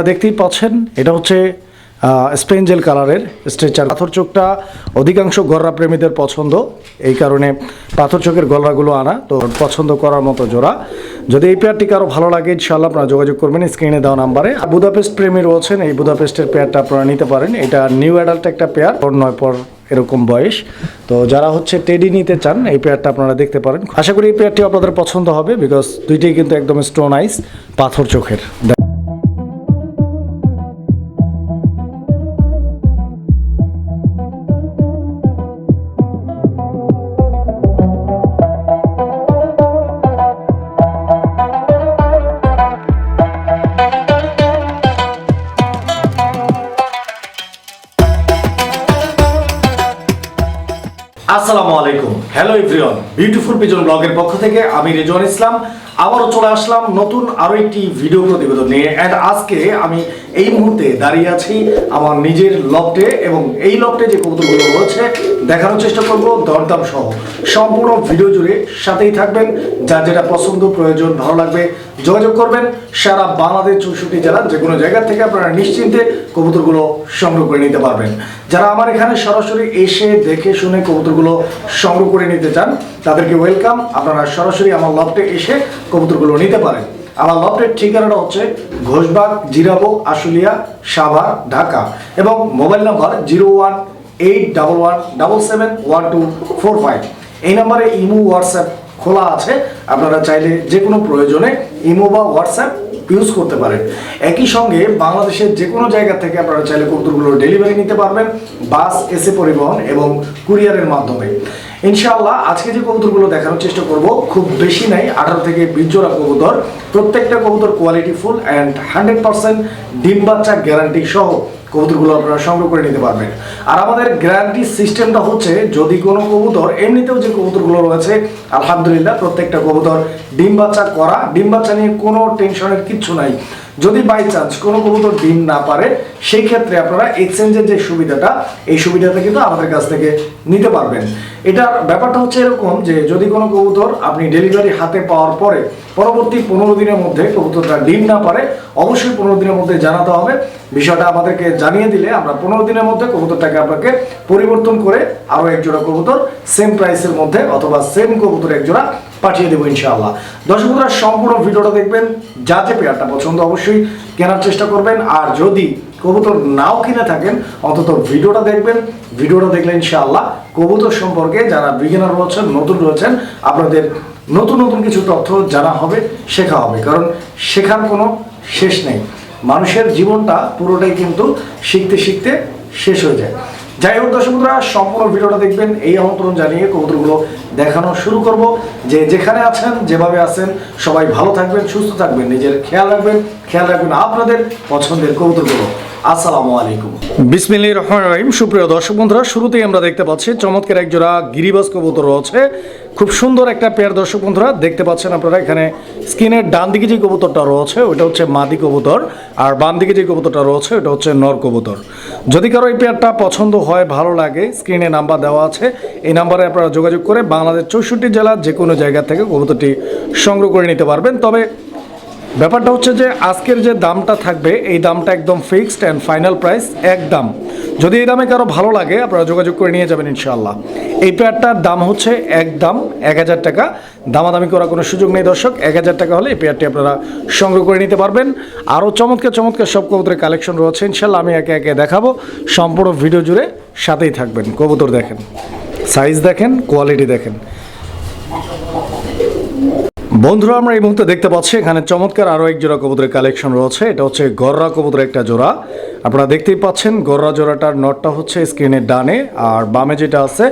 আপনারা দেখতেই পাচ্ছেন, এটা হচ্ছে স্পেঞ্জেল কালারের স্ট্রেচার পাথর চোখটা অধিকাংশ গররা প্রেমীদের পছন্দ, এই কারণে পাথর চোখের গলরাগুলো আনা, তো পছন্দ করার মতো জোড়া। যদি এই পেয়ারটি কারও ভালো লাগে ইনশাল্লাহ আপনারা যোগাযোগ করবেন স্ক্রিনে দেওয়া নাম্বারে। আর বুদাপেস্ট প্রেমী রয়েছেন, এই বুদাপেস্টের পেয়ারটা আপনারা নিতে পারেন। এটা নিউ অ্যাডাল্ট একটা পেয়ার পর নয় পর এরকম বয়স। তো যারা হচ্ছে টেডি নিতে চান, এই পেয়ারটা আপনারা দেখতে পারেন। আশা করি এই পেয়ারটি আপনাদের পছন্দ হবে বিকজ দুইটাই কিন্তু একদম স্টোন আইস পাথর চোখের। আসসালামু আলাইকুম। হ্যালো এভরিওয়ান বিউটিফুল পিজন ব্লগের পক্ষ থেকে আমি রেজওয়ান ইসলাম। আবারও চলে আসলাম নতুন আরও একটি ভিডিও প্রতিবেদন নিয়ে। অ্যান্ড আজকে আমি এই মুহূর্তে দাঁড়িয়ে আছি আমার নিজের লফটে এবং এই লফটে যে কবুতরগুলো রয়েছে দেখানোর চেষ্টা করব, দরদাম সহ সম্পূর্ণ ভিডিও জুড়ে সাথেই থাকবেন। যার যেটা পছন্দ, প্রয়োজন, ভালো লাগবে, যোগাযোগ করবেন। সারা বাংলাদেশ চৌষট্টি জেলার যে কোনো জায়গা থেকে আপনারা নিশ্চিন্তে কবুতরগুলো সংগ্রহ করে নিতে পারবেন। যারা আমার এখানে সরাসরি এসে দেখে শুনে কবুতরগুলো সংগ্রহ করে নিতে চান, তাদেরকে ওয়েলকাম। আপনারা সরাসরি আমার লফটে এসে কবুতরগুলো নিতে পারেন। আমার লফটের ঠিকানাটা হচ্ছে ঘোষবাগ, জিরাবো, আশুলিয়া, সাভার, ঢাকা এবং mobile number zero one eight double one double seven one two four five এই নাম্বারে ইমো, হোয়াটসঅ্যাপ খোলা আছে। আপনারা চাইলে যে কোনো প্রয়োজনে ইমো বা হোয়াটসঅ্যাপ ইউজ করতে পারেন। একই সঙ্গে বাংলাদেশের যে কোনো জায়গা থেকে আপনারা চাইলে কবুতরগুলোর ডেলিভারি নিতে পারবেন বাস, এসে পরিবহন এবং কুরিয়ারের মাধ্যমে। ইনশাআল্লাহ আজকে যে কবুতরগুলো দেখানোর চেষ্টা করব, খুব বেশি নাই, আঠারো থেকে বিশ জোড়া কবুতর। প্রত্যেকটা কবুতর quality full and hundred percent ডিম বাচ্চা গ্যারান্টি সহ কবুতরগুলো আপনারা সংগ্রহ করে নিতে পারবেন। আর আমাদের গ্যারান্টি সিস্টেমটা হচ্ছে, যদি কোনো কবুতর, এমনিতেও যে কবুতরগুলো রয়েছে, আলহামদুলিল্লাহ প্রত্যেকটা কবুতর ডিম বাচ্চা করা, ডিম বাচ্চা নিয়ে কোনো টেনশনের কিচ্ছু নাই। যদি বাই চান্স কোনো কবুতর ডিম না পারে সেই ক্ষেত্রে আপনারা এক্সচেঞ্জের যে সুবিধাটা, এই সুবিধাটা কিন্তু আমাদের কাছ থেকে নিতে পারবেন। এটার ব্যাপারটা হচ্ছে এরকম যে, যদি কোনো কবুতর আপনি ডেলিভারি হাতে পাওয়ার পরে পরবর্তী পনেরো দিনের মধ্যে কবুতরটা ডিম না পারে, অবশ্যই পনেরো দিনের মধ্যে জানাতে হবে। বিষয়টা আমাদেরকে জানিয়ে দিলে আমরা পনেরো দিনের মধ্যে কবুতরটাকে আপনাকে পরিবর্তন করে আরও একজোড়া কবুতর সেম প্রাইসের মধ্যে অথবা সেম কবুতর একজোড়া পাঠিয়ে দেবো ইনশাআল্লাহ। দর্শক সম্পূর্ণ ভিডিওটা দেখবেন। যা যাতে পেয়ারটা পছন্দ অবশ্যই কেনার চেষ্টা করবেন। আর যদি কবুতর নাও কিনে থাকেন, অন্তত ভিডিওটা দেখবেন। ভিডিওটা দেখলে ইনশাআল্লাহ কবুতর সম্পর্কে যারা বিগিনার রয়েছেন, নতুন রয়েছেন, আপনাদের নতুন নতুন কিছু তথ্য জানা হবে, শেখা হবে। কারণ শেখার কোনো শেষ নেই। মানুষের জীবনটা পুরোটাই কিন্তু শিখতে শিখতে শেষ হয়ে যায়। যাই হোক দর্শক বন্ধুরা, সম্পূর্ণ ভিডিওটা দেখবেন, এই আমন্ত্রণ জানিয়ে কবুতরগুলো দেখানো শুরু করব। যে যেখানে আছেন, যেভাবে আছেন, সবাই ভালো থাকবেন, সুস্থ থাকবেন, নিজের খেয়াল রাখবেন খেয়াল রাখবেন আপনাদের পছন্দের কবুতরগুলো। আসসালামু আলাইকুম। বিসমিল্লাহির রহমানির রহিম। সুপ্রিয় দর্শক বন্ধুরা, শুরুতেই আমরা দেখতে পাচ্ছি চমৎকার এক জোড়া গিরিবাজ কবুতর রয়েছে। খুব সুন্দর একটা পেয়ার দর্শক বন্ধুরা, দেখতে পাচ্ছেন আপনারা এখানে স্ক্রিনের ডান দিকে যে কবুতরটা রয়েছে ওটা হচ্ছে মাদি কবুতর, আর বাম দিকে যে কবুতরটা রয়েছে ওটা হচ্ছে নর কবুতর। যদি কারও এই পেয়ারটা পছন্দ হয়, ভালো লাগে, স্ক্রিনে নাম্বার দেওয়া আছে, এই নাম্বারে আপনারা যোগাযোগ করে বাংলাদেশ চৌষট্টি জেলার যে কোনো জায়গা থেকে কবুতরটি সংগ্রহ করে নিতে পারবেন। তবে ব্যাপারটা হচ্ছে যে আজকের যে দামটা থাকবে, এই দামটা একদম ফিক্সড অ্যান্ড ফাইনাল প্রাইস এক দাম। যদি এই দামে কারও ভালো লাগে, আপনারা যোগাযোগ করে নিয়ে যাবেন ইনশাআল্লাহ। এই পেয়ারটার দাম হচ্ছে এক দাম, এক হাজার টাকা। দামাদামি করার কোনো সুযোগ নেই দর্শক, এক হাজার টাকা হলে এই পেয়ারটি আপনারা সংগ্রহ করে নিতে পারবেন। আরও চমৎকার চমৎকার সব কবুতরের কালেকশন রয়েছে ইনশাল্লাহ আমি একে একে দেখাবো। সম্পূর্ণ ভিডিও জুড়ে সাথেই থাকবেন। কবুতর দেখেন সাইজ দেখেন কোয়ালিটি দেখেন। বন্ধুরা, আমরা এই মুহূর্তে দেখতে পাচ্ছি, এখানে চমৎকার আরও এক জোড়া কবুতরের কালেকশন রয়েছে। এটা হচ্ছে গররা কবুতরের একটা জোড়া। আপনারা দেখতেই পাচ্ছেন, গররা জোড়াটার নটটা হচ্ছে স্ক্রিনের ডানে, আর বামে যেটা আছে,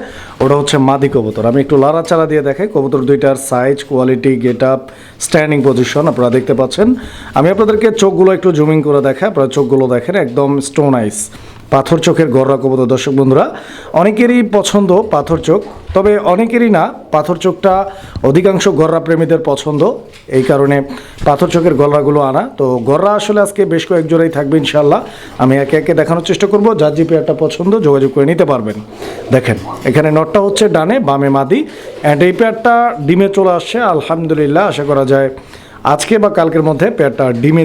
ওটা হচ্ছে মাদি কবুতর। আমি একটু লাড়াচাড়া দিয়ে দেখাই, কবুতর দুইটার size quality get up standing position আপনারা দেখতে পাচ্ছেন। আমি আপনাদেরকে চোখগুলো একটু জুমিং করে দেখাই, আপনারা চোখগুলো দেখেন, একদম স্টোন আইস পাথর চোখের গররা কবুতর দর্শক বন্ধুরা। অনেকেরই পছন্দ পাথর চোখ, তবে অনেকেরই না, পাথর চোখটা অধিকাংশ গররা প্রেমীদের পছন্দ। এই কারণে পাথর চোখের গলরাগুলো আনা। তো গররা আসলে আজকে বেশ কয়েক জোড়াই থাকবে ইনশাল্লাহ আমি একে একে দেখানোর চেষ্টা করব, যার যে পেয়ারটা পছন্দ যোগাযোগ করে নিতে পারবেন। দেখেন, এখানে নটটা হচ্ছে ডানে, বামে মাদি। অ্যান্ড এই পেয়ারটা ডিমে চলে আসছে, আলহামদুলিল্লাহ, আশা করা যায় আজকে বা কালকের মধ্যে পেয়ারটা ডিমে,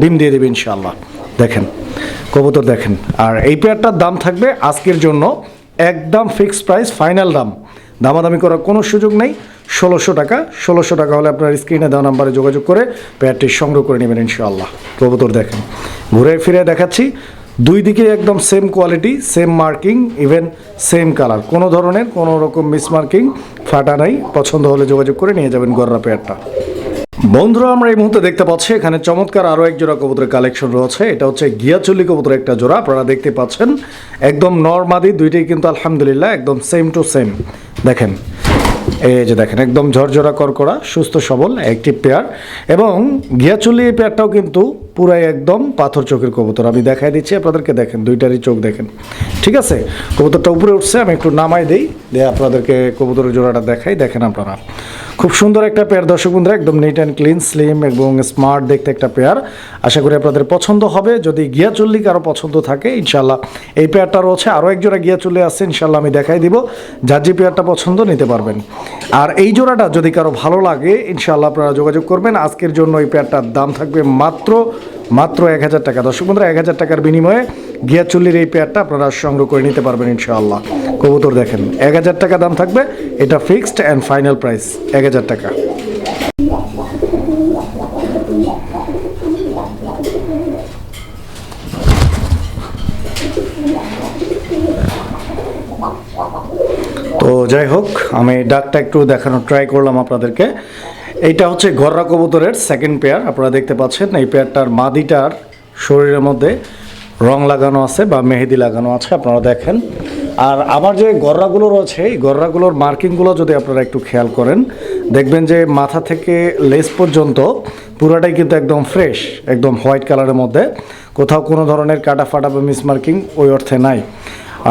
ডিম দিয়ে দেবে ইনশাল্লাহ দেখেন, কবুতর দেখেন। আর এই পেয়ারটার দাম থাকবে আজকের জন্য একদম ফিক্সড প্রাইস ফাইনাল দাম। দামাদামি করার কোনো সুযোগ নেই। ষোলোশো টাকা ষোলোশো টাকা হলে আপনার স্ক্রিনে দেওয়া নাম্বারে যোগাযোগ করে পেয়ারটি সংগ্রহ করে নেবেন ইনশাআল্লাহ। কবুতর দেখেন। ঘুরে ফিরে দেখাচ্ছি। দুই দিকে একদম same quality same marking even same colour কোনো ধরনের কোনো রকম মিসমার্কিং ফাটা নাই। পছন্দ হলে যোগাযোগ করে নিয়ে যাবেন গররা পেয়ারটা। বন্ধুরা, আমরা এই মুহূর্তে দেখতে পাচ্ছি, এখানে চমৎকার আরও এক জোড়া কবুতরের কালেকশন রয়েছে। এটা হচ্ছে গিয়াচল্লি কবুতরের একটা জোড়া, আপনারা দেখতে পাচ্ছেন। একদম নর্মাদি, দুইটাই কিন্তু আলহামদুলিল্লাহ, একদম সেম টু সেম দেখেন, এই যে দেখেন, একদম ঝরঝরা করকরা সুস্থ সবল একটি পেয়ার এবং গিয়াচুল্লি এই পেয়ারটাও কিন্তু পুরাই একদম পাথর চোখের কবুতর। আমি দেখাই দিচ্ছি, আপনাদেরকে দেখেন, দুইটারই চোখ দেখেন। ঠিক আছে? কবুতরটা উপরে উঠছে, আমি একটু নামাই দিই, দিয়ে আপনাদেরকে কবুতরের জোড়াটা দেখাই, দেখেন আপনারা। খুব সুন্দর একটা পেয়ার দর্শক বন্ধুরা, একদম নিট অ্যান্ড ক্লিন স্লিম এবং স্মার্ট দেখতে একটা পেয়ার আশা করি আপনাদের পছন্দ হবে। যদি গিয়া চল্লি কারও পছন্দ থাকে ইনশাল্লাহ এই পেয়ারটা রয়েছে। আরও এক জোড়া গিয়া চলে আসছে ইনশাল্লাহ আমি দেখাই দিব। যার যে পেয়ারটা পছন্দ নিতে পারবেন। আর এই জোড়াটা যদি কারও ভালো লাগে ইনশাল্লাহ আপনারা যোগাযোগ করবেন। আজকের জন্য এই পেয়ারটার দাম থাকবে মাত্র মাত্র এক হাজার টাকা। দর্শক বন্ধুরা, এক হাজার টাকার বিনিময়ে গিয়াচুল্লির এই পেয়ারটা আপনারা সংগ্রহ করে নিতে পারবেন, ইনশাআল্লাহ। কবুতর দেখেন। এক হাজার টাকা দাম থাকবে, এটা ফিক্সড অ্যান্ড ফাইনাল প্রাইস এক হাজার টাকা। তো যাই হোক, আমি ডাকটা একটু দেখানোর ট্রাই করলাম আপনাদেরকে। এইটা হচ্ছে গররা কবুতরের সেকেন্ড পেয়ার আপনারা দেখতে পাচ্ছেন, এই পেয়ারটার মাদিটার শরীরের মধ্যে রং লাগানো আছে বা মেহেদি লাগানো আছে, আপনারা দেখেন। আর আমার যে গররাগুলো রয়েছে, এই গররাগুলোর মার্কিংগুলো যদি আপনারা একটু খেয়াল করেন, দেখবেন যে মাথা থেকে লেস পর্যন্ত পুরাটাই কিন্তু একদম ফ্রেশ একদম হোয়াইট কালারের মধ্যে। কোথাও কোনো ধরনের কাটা ফাটা বা মিসমার্কিং ওই অর্থে নাই।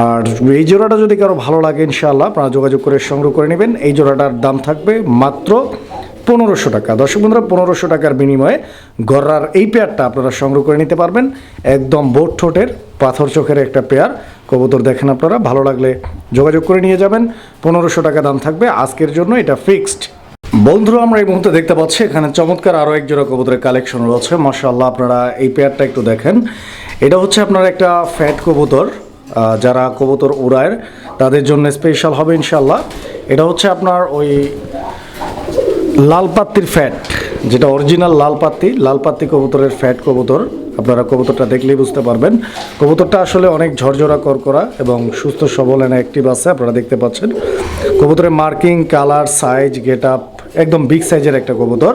আর এই জোড়াটা যদি কারও ভালো লাগে ইনশাআল্লাহ, আপনারা যোগাযোগ করে সংগ্রহ করে নেবেন। এই জোড়াটার দাম থাকবে মাত্র পনেরোশো টাকা। দর্শক বন্ধুরা, পনেরোশো টাকার বিনিময়ে গররার এই পেয়ারটা আপনারা সংগ্রহ করে নিতে পারবেন। একদম বোট ঠোঁটের, পাথর চোখের একটা পেয়ার। কবুতর দেখেন আপনারা, ভালো লাগলে যোগাযোগ করে নিয়ে যাবেন। পনেরোশো টাকা দাম থাকবে আজকের জন্য, এটা ফিক্সড। বন্ধুরা, আমরা এই মুহূর্তে দেখতে পাচ্ছি, এখানে চমৎকার আরও এক জোড়া কবুতরের কালেকশন রয়েছে। মাশাআল্লাহ, আপনারা এই পেয়ারটা একটু দেখেন। এটা হচ্ছে আপনার একটা ফ্যাট কবুতর। যারা কবুতর উড়ায়, তাদের জন্য স্পেশাল হবে ইনশাল্লাহ এটা হচ্ছে আপনার ওই লাল পাত্তির ফ্যাট যেটা অরিজিনাল লাল পাত্তি লাল পাত্তি কবুতরের ফ্যাট কবুতর। আপনারা কবুতরটা দেখলেই বুঝতে পারবেন। কবুতরটা আসলে অনেক ঝরঝরা করকরা এবং সুস্থ, সবল এনে অ্যাক্টিভ আছে, আপনারা দেখতে পাচ্ছেন। কবুতরের marking colour size get up একদম বিগ সাইজের একটা কবুতর।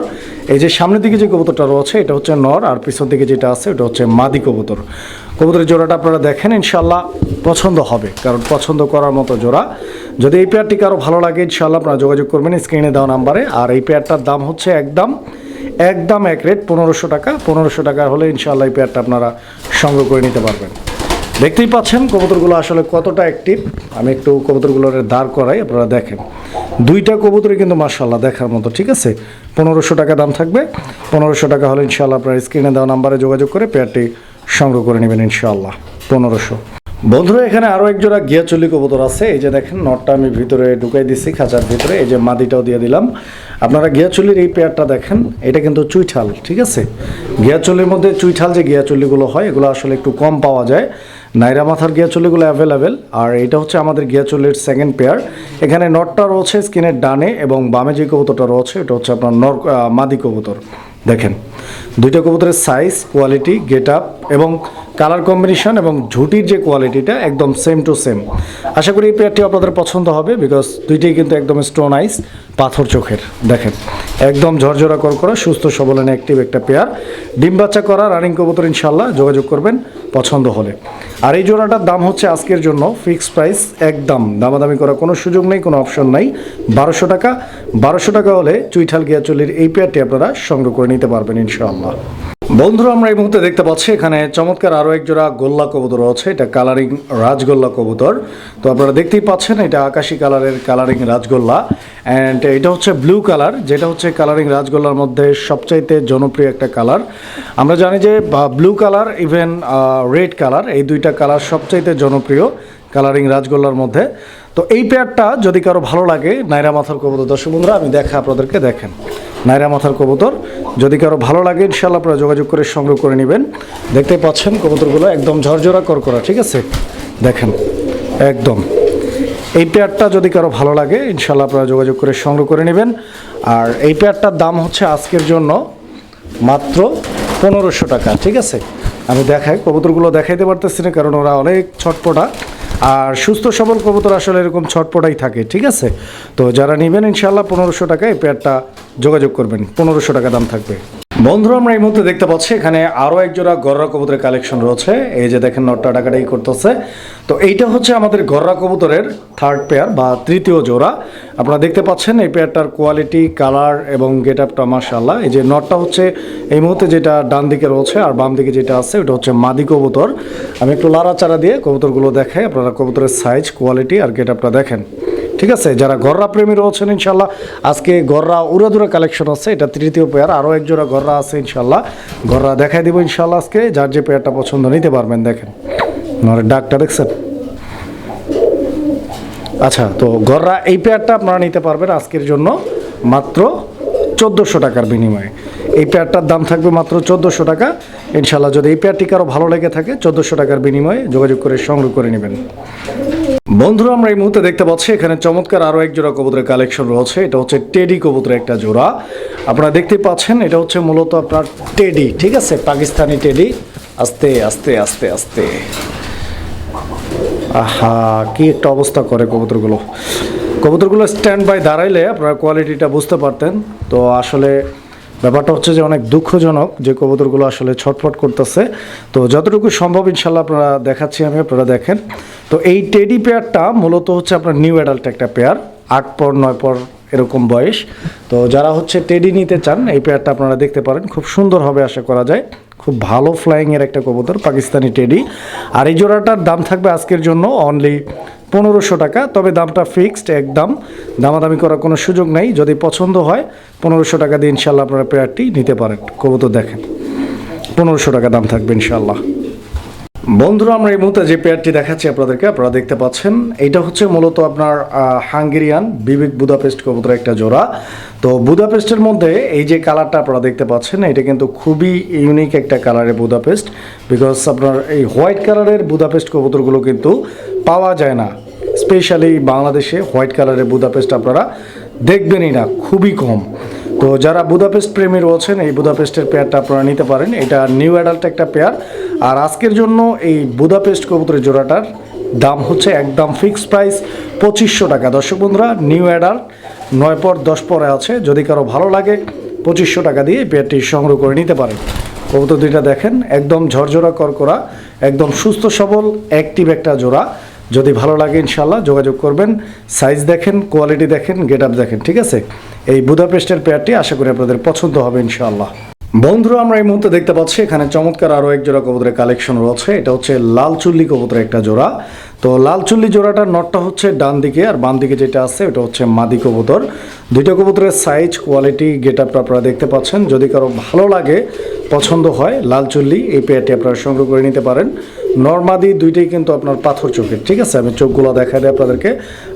এই যে সামনের দিকে যে কবুতরটা রয়েছে, এটা হচ্ছে নর, আর পিছন দিকে যেটা আছে, ওটা হচ্ছে মাদি কবুতর। কবুতরের জোড়াটা আপনারা দেখেন ইনশাল্লাহ পছন্দ হবে, কারণ পছন্দ করার মতো জোড়া। যদি এই পেয়ারটি কারও ভালো লাগে ইনশাল্লাহ আপনারা যোগাযোগ করবেন। স্ক্রিনে দেওয়া নাম্বারে। আর এই পেয়ারটার দাম হচ্ছে একদম একদম এক রেট পনেরোশো টাকা। পনেরোশো টাকা হলে ইনশাল্লাহ এই পেয়ারটা আপনারা সংগ্রহ করে নিতে পারবেন। দেখতেই পাচ্ছেন কবুতরগুলো আসলে কতটা অ্যাক্টিভ আমি একটু কবুতরগুলোর দাঁড় করাই, আপনারা দেখেন। দুইটা কবুতরই কিন্তু মার্শাল্লাহ দেখার মতো, ঠিক আছে? পনেরোশো টাকা দাম থাকবে। পনেরোশো টাকা হলে ইনশাল্লাহ আপনার স্ক্রিনে দেওয়া নাম্বারে যোগাযোগ করে পেয়ারটি সংগ্রহ করে নেবেন ইনশাল্লাহ পনেরোশো। বন্ধুরা, এখানে আরও এক জোড়া গিয়াচল্লি কবুতর আছে। এই যে দেখেন, নটটা আমি ভিতরে ঢুকাই দিচ্ছি খাঁচার ভিতরে। এই যে মাদিটাও দিয়ে দিলাম। আপনারা গিয়াচল্লির এই পেয়ারটা দেখেন, এটা কিন্তু চুইঠাল, ঠিক আছে? গিয়াচল্লির মধ্যে চুইঠাল যে গিয়াচল্লিগুলো হয়, এগুলো আসলে একটু কম পাওয়া যায়। নাইরা মাথার গিয়াচল্লিগুলো অ্যাভেলেবেল আর এটা হচ্ছে আমাদের গিয়াচল্লির সেকেন্ড পেয়ার এখানে নটটা রয়েছে স্কিনের ডানে এবং বামে যে কবুতরটা রয়েছে, এটা হচ্ছে আপনার নর মাদি কবুতর। দেখেন। দুইটা কবুতরের সাইজ কোয়ালিটি গেট আপ এবং কালার কম্বিনেশন এবং ঝুটির যে কোয়ালিটিটা একদম সেম টু সেম আশা করি এই পেয়ারটি আপনাদের পছন্দ হবে বিকজ দুইটাই কিন্তু একদম স্টোন আইস পাথর চোখের। দেখেন, একদম ঝরঝরা কর করা সুস্থ, সবল অ্যাক্টিভ একটা পেয়ার ডিম বাচ্চা করা রানিং কবুতর ইনশাল্লাহ যোগাযোগ করবেন পছন্দ হলে। আর এই জোড়াটার দাম হচ্ছে আজকের জন্য ফিক্সড প্রাইস একদম দামাদামি করার কোনো সুযোগ নেই, কোনো অপশন নাই। বারোশো টাকা বারোশো টাকা হলে চুইঠাল গিয়াচলির এই পেয়ারটি আপনারা সংগ্রহ করে নিতে পারবেন ইনশাআল্লাহ। বন্ধুরা, আমরা এই মুহূর্তে দেখতে পাচ্ছি, এখানে চমৎকার আরও এক জোড়া গোল্লা কবুতর আছে এটা কালারিং রাজগোল্লা কবুতর। তো আপনারা দেখতেই পাচ্ছেন, এটা আকাশি কালারের কালারিং রাজগোল্লা। অ্যান্ড এটা হচ্ছে ব্লু কালার, যেটা হচ্ছে কালারিং রাজগোল্লার মধ্যে সবচাইতে জনপ্রিয় একটা কালার। আমরা জানি যে blue colour even red colour, এই দুইটা কালার সবচাইতে জনপ্রিয় কালারিং রাজগোল্লার মধ্যে। তো এই পেয়ারটা যদি কারও ভালো লাগে, নাইরা মাথার কবুতর। দর্শক বন্ধুরা, আমি দেখা আপনাদেরকে দেখেন। নাইরা মাথার কবুতর। যদি কারও ভালো লাগে ইনশাল্লাহ আপনারা যোগাযোগ করে সংগ্রহ করে নেবেন। দেখতে পাচ্ছেন কবুতরগুলো একদম ঝরঝরা করকরা ঠিক আছে? দেখেন, একদম। এই পেয়ারটা যদি কারও ভালো লাগে ইনশাল্লাহ আপনারা যোগাযোগ করে সংগ্রহ করে নেবেন। আর এই পেয়ারটার দাম হচ্ছে আজকের জন্য মাত্র পনেরোশো টাকা, ঠিক আছে? আমি দেখাই, কবুতরগুলো দেখাইতে পারতেছি না, কারণ ওরা অনেক ছটপটা। আর সুস্থ সবল কবুতর আসলে এরকম ছটপটাই থাকে, ঠিক আছে? তো যারা নেবেন ইনশাল্লাহ পনেরোশো টাকায় পেয়ারটা যোগাযোগ করবেন, পনেরোশো টাকা দাম থাকবে। বন্ধুরা আমরা এই মুহূর্তে দেখতে পাচ্ছি এখানে আরও একজোড়া গররা কবুতরের কালেকশন রয়েছে। এই যে দেখেন, নটটা টাকাটাই করতেছে। তো এইটা হচ্ছে আমাদের গররা কবুতরের থার্ড পেয়ার বা তৃতীয় জোড়া। আপনারা দেখতে পাচ্ছেন এই পেয়ারটার কোয়ালিটি কালার এবং গেট আপটা মার্শাল্লাহ এই যে নটটা হচ্ছে এই মুহূর্তে যেটা ডান দিকে রয়েছে আর বাম দিকে যেটা আছে, ওটা হচ্ছে মাদি কবুতর। আমি একটু লাড়াচাড়া দিয়ে কবুতরগুলো দেখাই, আপনারা কবুতরের সাইজ কোয়ালিটি আর গেট আপটা দেখেন। ঠিক আছে, যারা গররা প্রেমী রয়েছেন ইনশাল্লাহ। আজকে গররা উড়াদুরা কালেকশন আছে, এটা তৃতীয় পেয়ার আরও এক জোড়া গররা আছে ইনশাল্লাহ। গররা দেখাই দিব ইনশাল্লাহ আজকে, যার যে পেয়ারটা পছন্দ নিতে পারবেন, দেখেন। নাহলে ডাকটা দেখছেন? আচ্ছা তো গররা এই পেয়ারটা আপনারা নিতে পারবেন আজকের জন্য মাত্র চোদ্দোশো টাকার বিনিময়ে। এই পেয়ারটার দাম থাকবে মাত্র চোদ্দোশো টাকা। ইনশাল্লাহ যদি এই পেয়ারটি কারও ভালো লেগে থাকে, চোদ্দোশো টাকার বিনিময়ে যোগাযোগ করে সংগ্রহ করে নেবেন। বন্ধুরা, আমরা এই মুহূর্তে দেখতে পাচ্ছি, এখানে চমৎকার আরও এক জোড়া কবুতরের কালেকশন রয়েছে। এটা হচ্ছে টেডি কবুতরের একটা জোড়া। আপনারা দেখতে পাচ্ছেন, এটা হচ্ছে মূলত আপনার টেডি ঠিক আছে? পাকিস্তানি টেডি আস্তে আস্তে আস্তে আস্তে। আহা, কি একটা অবস্থা করে কবুতরগুলো। কবুতরগুলো স্ট্যান্ড বাই দাঁড়াইলে আপনারা কোয়ালিটিটা বুঝতে পারতেন। তো আসলে ব্যাপারটা হচ্ছে যে অনেক দুঃখজনক যে কবুতরগুলো আসলে ছটফট করতেছে। তো যতটুকু সম্ভব ইনশাল্লাহ আপনারা দেখাচ্ছি আমি, আপনারা দেখেন। তো এই টেডি পেয়ারটা মূলত হচ্ছে আপনার নিউ অ্যাডাল্ট একটা পেয়ার, আট পর, নয় পর এরকম বয়স। তো যারা হচ্ছে টেডি নিতে চান, এই পেয়ারটা আপনারা দেখতে পারেন। খুব সুন্দর হবে আশা করা যায়। খুব ভালো ফ্লাইংয়ের একটা কবুতর, পাকিস্তানি টেডি। আর এই জোড়াটার দাম থাকবে আজকের জন্য অনলি পনেরোশো টাকা, তবে দামটা ফিক্সড একদম। দামাদামি করার কোনো সুযোগ নেই। যদি পছন্দ হয়, পনেরোশো টাকা দিয়ে ইনশাল্লাহ আপনারা পেয়ারটি নিতে পারেন। কবুতর দেখেন, পনেরোশো টাকা দাম থাকবে ইনশাল্লাহ বন্ধুরা, আমরা এই মুহূর্তে যে পেয়ারটি দেখাচ্ছি আপনাদেরকে, আপনারা দেখতে পাচ্ছেন। এটা হচ্ছে মূলত আপনার হাঙ্গেরিয়ান বিবেক বুদাপেস্ট কবুতর একটা জোড়া। তো বুদাপেস্টের মধ্যে এই যে কালারটা আপনারা দেখতে পাচ্ছেন, এটা কিন্তু খুবই ইউনিক একটা কালারের বুদাপেস্ট বিকজ আপনার এই হোয়াইট কালারের বুদাপেস্ট কবুতরগুলো কিন্তু পাওয়া যায় না। স্পেশালি বাংলাদেশে হোয়াইট কালারের বুদাপেস্ট আপনারা দেখবেনই না, খুবই কম। তো যারা বুদাপেস্ট প্রেমী রয়েছেন, এই বুদাপেস্টের পেয়ারটা আপনারা নিতে পারেন। এটা নিউ অ্যাডাল্ট একটা পেয়ার আর আজকের জন্য এই বুদাপেস্ট কবুতরের জোড়াটার দাম হচ্ছে একদম ফিক্সড প্রাইস পঁচিশশো টাকা। দর্শক বন্ধুরা নিউ অ্যাডাল্ট নয় পর, দশ পরে আছে। যদি কারও ভালো লাগে, পঁচিশশো টাকা দিয়ে পেয়ারটি সংগ্রহ করে নিতে পারেন। কবুতর দুইটা দেখেন, একদম ঝরঝরা করকরা, একদম সুস্থ সবল অ্যাক্টিভ একটা জোড়া। যদি ভালো লাগে ইনশাল্লাহ যোগাযোগ করবেন। সাইজ দেখেন কোয়ালিটি দেখেন গেট আপ দেখেন, ঠিক আছে? এই বুদাপেস্টের পেয়ারটি আশা করি আপনাদের পছন্দ হবে ইনশাল্লাহ বন্ধুরা, আমরা এই মুহূর্তে দেখতে পাচ্ছি, এখানে চমৎকার আরও এক জোড়া কবুতরের কালেকশন রয়েছে। এটা হচ্ছে লাল চুল্লি কবুতরের একটা জোড়া। তো লাল চুল্লি জোড়াটার নটটা হচ্ছে ডান দিকে আর বাম দিকে যেটা আছে, ওটা হচ্ছে মাদি কবুতর। দুইটা কবুতরের সাইজ কোয়ালিটি গেট আপটা আপনারা দেখতে পাচ্ছেন। যদি কারও ভালো লাগে, পছন্দ হয় লাল চুল্লি এই পেয়ারটি আপনারা সংগ্রহ করে নিতে পারেন। নর্মাদি দুইটাই কিন্তু আপনার পাথর চোখের, ঠিক আছে? আমি চোখগুলো দেখা দিই আপনাদেরকে।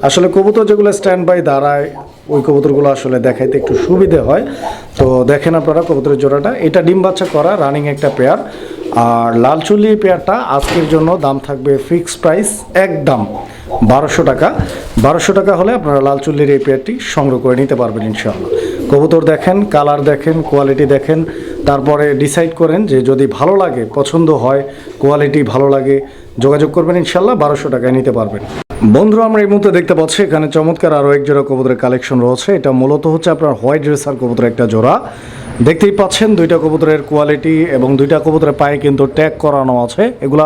আসলে কবুতর যেগুলো স্ট্যান্ড বাই দাঁড়ায়, ওই কবুতরগুলো আসলে দেখাইতে একটু সুবিধে হয়। তো দেখেন আপনারা কবুতরের জোড়াটা। এটা ডিম বাচ্চা করা রানিং একটা পেয়ার আর লাল চুল্লি পেয়ারটা আজকের জন্য দাম থাকবে ফিক্স প্রাইস একদম বারোশো টাকা। বারোশো টাকা হলে আপনারা লাল চুল্লির এই পেয়ারটি সংগ্রহ করে নিতে পারবেন ইনশাআল্লাহ। কবুতর দেখেন, কালার দেখেন, কোয়ালিটি দেখেন, তারপরে ডিসাইড করেন যে যদি ভালো লাগে, পছন্দ হয়, কোয়ালিটি ভালো লাগে, যোগাযোগ করবেন ইনশাল্লাহ বারোশো টাকায় নিতে পারবেন। বন্ধুরা, আমরা এই মুহূর্তে দেখতে পাচ্ছি, এখানে চমৎকার আরও এক জোড়া কবুতরের কালেকশন রয়েছে। এটা মূলত হচ্ছে আপনার হোয়াইট রেসার কবুতরের একটা জোড়া। দেখতেই পাচ্ছেন দুইটা কবুতরের কোয়ালিটি এবং দুইটা কবুতরের পায়ে কিন্তু ট্যাগ করানো আছে। এগুলা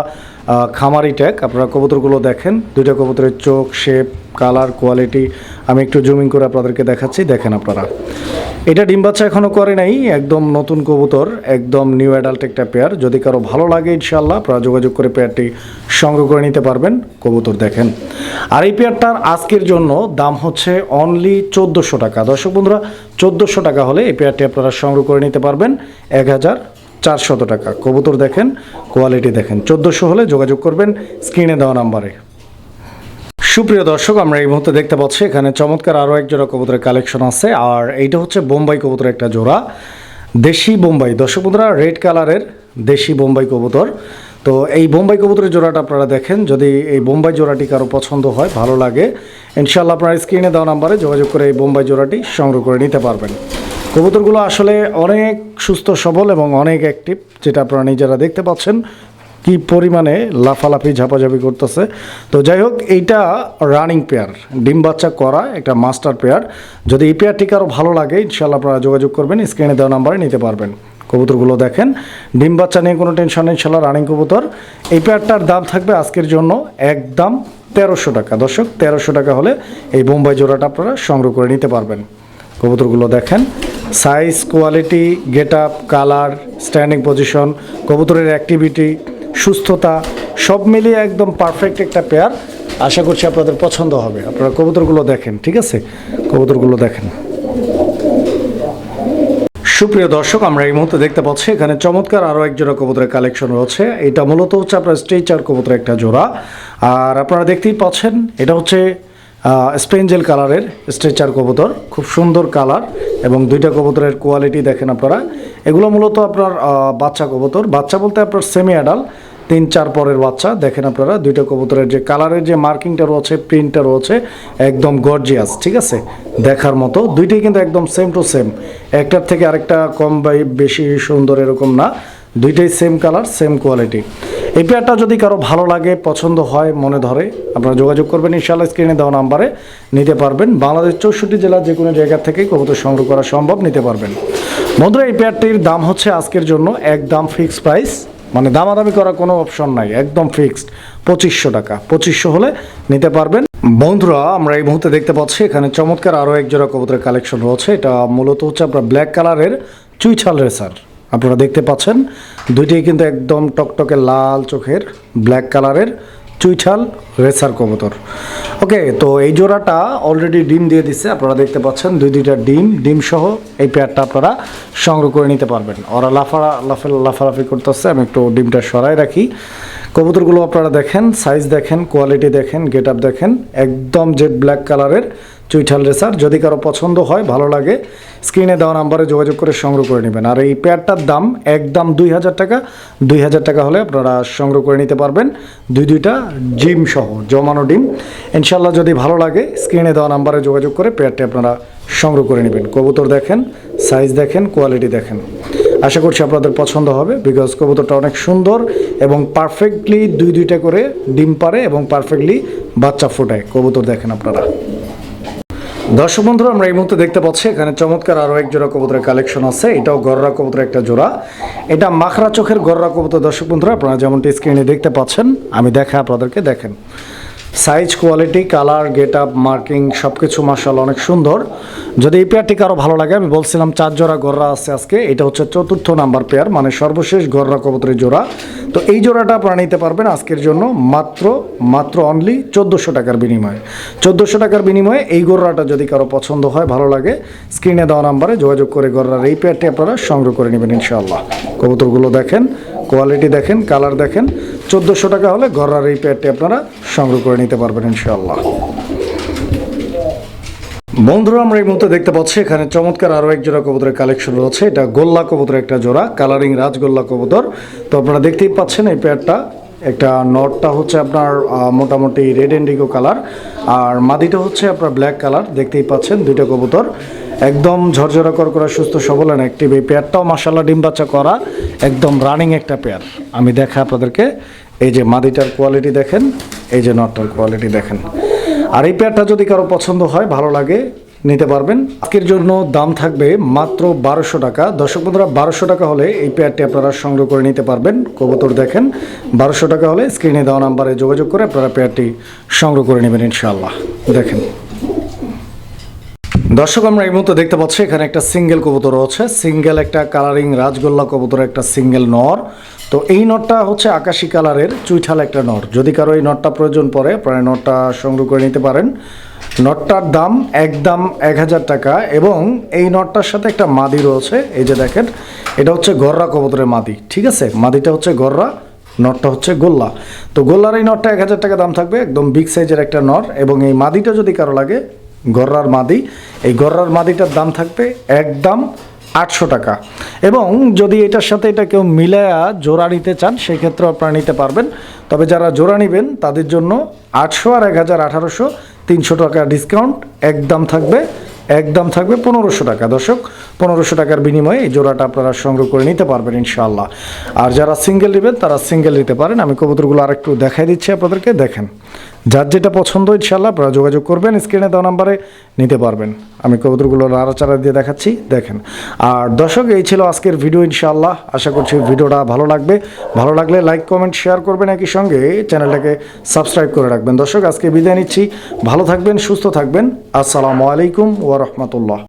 খামারি ট্যাগ আপনারা কবুতরগুলো দেখেন। দুইটা কবুতরের চোখ শেপ কালার কোয়ালিটি আমি একটু জুমিং করে আপনাদেরকে দেখাচ্ছি, দেখেন আপনারা। এটা ডিম বাচ্চা এখনও করে নাই, একদম নতুন কবুতর, একদম নিউ অ্যাডাল্ট একটা পেয়ার যদি কারও ভালো লাগে ইনশাল্লাহ আপনারা যোগাযোগ করে পেয়ারটি সংগ্রহ করে নিতে পারবেন, কবুতর দেখেন। আর এই পেয়ারটার আজকের জন্য দাম হচ্ছে অনলি চোদ্দোশো টাকা। দর্শক বন্ধুরা, চোদ্দোশো টাকা হলে এই পেয়ারটি আপনারা সংগ্রহ করে নিতে পারবেন, এক হাজার চারশত টাকা। কবুতর দেখেন কোয়ালিটি দেখেন। চোদ্দোশো হলে যোগাযোগ করবেন স্ক্রিনে দেওয়া নাম্বারে। সুপ্রিয় দর্শক, আমরা এই মুহূর্তে দেখতে পাচ্ছি, এখানে চমৎকার আরও এক জোড়া কবুতরের কালেকশন আছে। আর এইটা হচ্ছে বোম্বাই কবুতরের একটা জোড়া, দেশি বোম্বাই। দর্শক বন্ধুরা রেড কালারের দেশি বোম্বাই কবুতর। তো এই বোম্বাই কবুতরের জোড়াটা আপনারা দেখেন, যদি এই বোম্বাই জোড়াটি কারও পছন্দ হয়, ভালো লাগে ইনশাল্লাহ আপনারা স্ক্রিনে দেওয়া নাম্বারে যোগাযোগ করে এই বোম্বাই জোড়াটি সংগ্রহ করে নিতে পারবেন। কবুতরগুলো আসলে অনেক সুস্থ, সবল এবং অনেক অ্যাক্টিভ যেটা আপনারা নিজেরা দেখতে পাচ্ছেন। কি পরিমাণে লাফালাফি, ঝাপাঝাপি করতেছে। তো যাই হোক, এইটা রানিং পেয়ার ডিম বাচ্চা করা একটা মাস্টার পেয়ার যদি এই পেয়ারটিকে আরও ভালো লাগে ইনশাল্লাহ আপনারা যোগাযোগ করবেন স্ক্রিনে দেওয়া নাম্বারে নিতে পারবেন। কবুতরগুলো দেখেন, ডিম বাচ্চা নিয়ে কোনো টেনশন নেই ইনশাল্লাহ রানিং কবুতর। এই পেয়ারটার দাম থাকবে আজকের জন্য একদম তেরোশো টাকা। দর্শক, তেরোশো টাকা হলে এই বোম্বাই জোড়াটা আপনারা সংগ্রহ করে নিতে পারবেন। কবুতরগুলো দেখেন size, quality get up colour, standing position, কবুতরের অ্যাক্টিভিটি, সুস্থতা, সব মিলিয়ে একদম পারফেক্ট একটা পেয়ার। আশা করছি আপনাদের পছন্দ হবে। আপনারা কবুতরগুলো দেখেন, ঠিক আছে? কবুতরগুলো দেখেন। সুপ্রিয় দর্শক, আমরা এই মুহূর্তে দেখতে পাচ্ছি, এখানে চমৎকার আরও এক জোড়া কবুতরের কালেকশন রয়েছে। এটা মূলত হচ্ছে আপনার স্ট্রেচার কবুতরের একটা জোড়া। আর আপনারা দেখতেই পাচ্ছেন, এটা হচ্ছে স্পেঞ্জেল কালারের স্ট্রেচার কবুতর। খুব সুন্দর কালার। এবং দুইটা কবুতরের কোয়ালিটি দেখেন আপনারা। এগুলো মূলত আপনার বাচ্চা কবুতর। বাচ্চা বলতে আপনার সেমি অ্যাডাল তিন, চার পরের বাচ্চা। দেখেন আপনারা, দুইটা কবুতরের যে কালারের যে মার্কিংটা রয়েছে প্রিন্টটা রয়েছে, একদম গর্জিয়াস ঠিক আছে? দেখার মতো। দুইটাই কিন্তু একদম সেম টু সেম একটার থেকে আরেকটা কম বা বেশি সুন্দর এরকম না। দুইটাই সেম কালার সেম কোয়ালিটি এই পেয়ারটা যদি কারও ভালো লাগে, পছন্দ হয়, মনে ধরে, আপনারা যোগাযোগ করবেন, ইনশাআল্লাহ স্ক্রিনে দেওয়া নাম্বারে নিতে পারবেন। বাংলাদেশ চৌষট্টি জেলার যে কোনো জায়গা থেকে কবুতর সংগ্রহ করা সম্ভব নিতে পারবেন। বন্ধুরা, এই পেয়ারটির দাম হচ্ছে আজকের জন্য একদম ফিক্সড প্রাইস মানে দামাদামি করার কোনো অপশন নাই, একদম ফিক্সড পঁচিশশো টাকা। পঁচিশশো হলে নিতে পারবেন। বন্ধুরা, আমরা এই মুহূর্তে দেখতে পাচ্ছি, এখানে চমৎকার আরও এক জোড়া কবুতরের কালেকশন রয়েছে। এটা মূলত হচ্ছে আপনার ব্ল্যাক কালারের চুইছাল রেসার আপনারা দেখতে পাচ্ছেন, দুইটাই কিন্তু একদম টকটকে লাল চোখের ব্ল্যাক কালারের চুইঠাল রেসার কবুতর। ওকে, তো এই জোড়াটা অলরেডি ডিম দিয়ে দিচ্ছে আপনারা দেখতে পাচ্ছেন, দুই দুইটা ডিম ডিম সহ এই পেয়ারটা আপনারা সংগ্রহ করে নিতে পারবেন। ওরা লাফারা, লাফে, লাফালাফি করতেছে, আমি একটু ডিমটা সরাই রাখি। কবুতরগুলো আপনারা দেখেন সাইজ দেখেন কোয়ালিটি দেখেন গেট আপ দেখেন, একদম জেড ব্ল্যাক কালারের চুইঠাল রেসার যদি কারও পছন্দ হয়, ভালো লাগে, স্ক্রিনে দেওয়া নাম্বারে যোগাযোগ করে সংগ্রহ করে নেবেন। আর এই পেয়ারটার দাম একদম দুই হাজার টাকা। দুই হাজার টাকা হলে আপনারা সংগ্রহ করে নিতে পারবেন দুই দুইটা ডিম সহ, জমানো ডিম। ইনশাল্লাহ যদি ভালো লাগে, স্ক্রিনে দেওয়া নাম্বারে যোগাযোগ করে পেয়ারটি আপনারা সংগ্রহ করে নেবেন। কবুতর দেখেন সাইজ দেখেন কোয়ালিটি দেখেন। আশা করছি আপনাদের পছন্দ হবে বিকজ কবুতরটা অনেক সুন্দর এবং পারফেক্টলি দুই দুইটা করে ডিম পারে এবং পারফেক্টলি বাচ্চা ফোটায়। কবুতর দেখেন আপনারা। দর্শক বন্ধুরা, আমরা এই মুহূর্তে দেখতে পাচ্ছি, এখানে চমৎকার আরও এক জোড়া কবুতরের কালেকশন আছে। এটাও গররা কবুতরের একটা জোড়া। এটা মাখরা চোখের গররা কবুতর, দর্শক বন্ধুরা, আপনারা যেমনটি স্ক্রিনে দেখতে পাচ্ছেন, আমি দেখা আপনাদেরকে, দেখেন। Size quality colour get up marking সব কিছু মার্শাল অনেক সুন্দর। যদি এই পেয়ারটি কারও ভালো লাগে, আমি বলছিলাম চার জোড়া গররা আছে আজকে, এটা হচ্ছে চতুর্থ নাম্বার পেয়ার মানে সর্বশেষ গররা কবুতরের জোড়া। তো এই জোড়াটা আপনারা নিতে পারবেন আজকের জন্য মাত্র মাত্র অনলি চোদ্দোশো টাকার বিনিময়ে। চোদ্দোশো টাকার বিনিময়ে এই গররাটা যদি কারও পছন্দ হয়, ভালো লাগে স্ক্রিনে দেওয়া নাম্বারে যোগাযোগ করে গররার এই পেয়ারটি আপনারা সংগ্রহ করে নেবেন ইনশাআল্লাহ। কবুতরগুলো দেখেন কোয়ালিটি দেখেন কালার দেখেন, চোদ্দোশো টাকা হলে গররার এই পেয়ারটি আপনারা সংগ্রহ করে নিতে পারবেন ইনশাল্লাহ বন্ধুরা, আমরা এই মুহূর্তে দেখতে পাচ্ছি, এখানে চমৎকার আরও এক জোড়া কবুতরের কালেকশন রয়েছে। এটা গোল্লা কবুতরের একটা জোড়া কালারিং রাজগোল্লা কবুতর। তো আপনারা দেখতেই পাচ্ছেন এই পেয়ারটা একটা নটটা হচ্ছে আপনার মোটামুটি রেড ইন্ডিগো কালার আর মাদিটা হচ্ছে আপনার ব্ল্যাক কালার দেখতেই পাচ্ছেন দুইটা কবুতর। একদম ঝরঝরা কর করা সুস্থ, সবল অ্যান্ড অ্যাক্টিভ এই পেয়ারটাও মাসাল্লাহ ডিম বাচ্চা করা, একদম রানিং একটা পেয়ার। আমি দেখা আপনাদেরকে, এই যে মাদিটার কোয়ালিটি দেখেন, এই যে নটটার কোয়ালিটি দেখেন। আর এই পেয়ারটা যদি কারও পছন্দ হয়, ভালো লাগে, নিতে পারবেন। আজকের জন্য দাম থাকবে মাত্র বারোশো টাকা। দর্শক বন্ধুরা, বারোশো টাকা হলে এই পেয়ারটি আপনারা সংগ্রহ করে নিতে পারবেন। কবুতর দেখেন, বারোশো টাকা হলে স্ক্রিনে দেওয়া নাম্বারে যোগাযোগ করে আপনারা পেয়ারটি সংগ্রহ করে নেবেন ইনশাআল্লাহ। দেখেন। দর্শক, আমরা এই মুহূর্তে দেখতে পাচ্ছি, এখানে একটা সিঙ্গেল কবুতর আছে সিঙ্গেল একটা কালারিং রাজগোল্লা কবুতর একটা সিঙ্গেল নর। তো এই নটটা হচ্ছে আকাশি কালারের, চুইঠাল একটা নর। যদি কারও এই নটটা প্রয়োজন পড়ে, প্রায় নটটা সংগ্রহ করে নিতে পারেন। নটটার দাম একদম এক হাজার টাকা এবং এই নটটার সাথে একটা মাদি রয়েছে। এই যে দেখেন, এটা হচ্ছে গররা কবুতরের মাদি, ঠিক আছে? মাদিটা হচ্ছে গররা নটটা হচ্ছে গোল্লা। তো গোল্লার এই নটটা এক হাজার টাকা দাম থাকবে, একদম বিগ সাইজের একটা নর এবং এই মাদিটা যদি কারও লাগে গররার মাদি। এই গররার মাদিটার দাম থাকবে একদম আটশো টাকা। এবং যদি এটার সাথে এটা কেউ মিলায়া জোড়া নিতে চান সেই সেক্ষেত্রেও আপনারা নিতে পারবেন। তবে যারা জোড়া নেবেন, তাদের জন্য আটশো আর এক হাজার আঠারোশো তিনশো টাকা ডিসকাউন্ট একদম থাকবে একদম থাকবে পনেরোশো টাকা। দর্শক, পনেরোশো টাকার বিনিময়ে এই জোড়াটা আপনারা সংগ্রহ করে নিতে পারবেন ইনশাআল্লাহ। আর যারা সিঙ্গেল নেবেন, তারা সিঙ্গেল নিতে পারেন। আমি কবুতরগুলো আরেকটু দেখাই দিচ্ছি আপনাদেরকে। দেখেন যার যেটা পছন্দ ইনশাল্লাহ আপনারা যোগাযোগ করবেন, স্ক্রিনে দেওয়া নাম্বারে নিতে পারবেন। আমি কবুতরগুলো নাড়াচাড়া দিয়ে দেখাচ্ছি, দেখেন। আর দর্শক, এই ছিল আজকের ভিডিও, ইনশাআল্লাহ। আশা করছি ভিডিওটা ভালো লাগবে। ভালো লাগলে লাইক, কমেন্ট, শেয়ার করবেন একই সঙ্গে। চ্যানেলটাকে সাবস্ক্রাইব করে রাখবেন। দর্শক, আজকে বিদায় নিচ্ছি। ভালো থাকবেন, সুস্থ থাকবেন। আসসালামু আলাইকুম ওয়া রাহমাতুল্লাহ।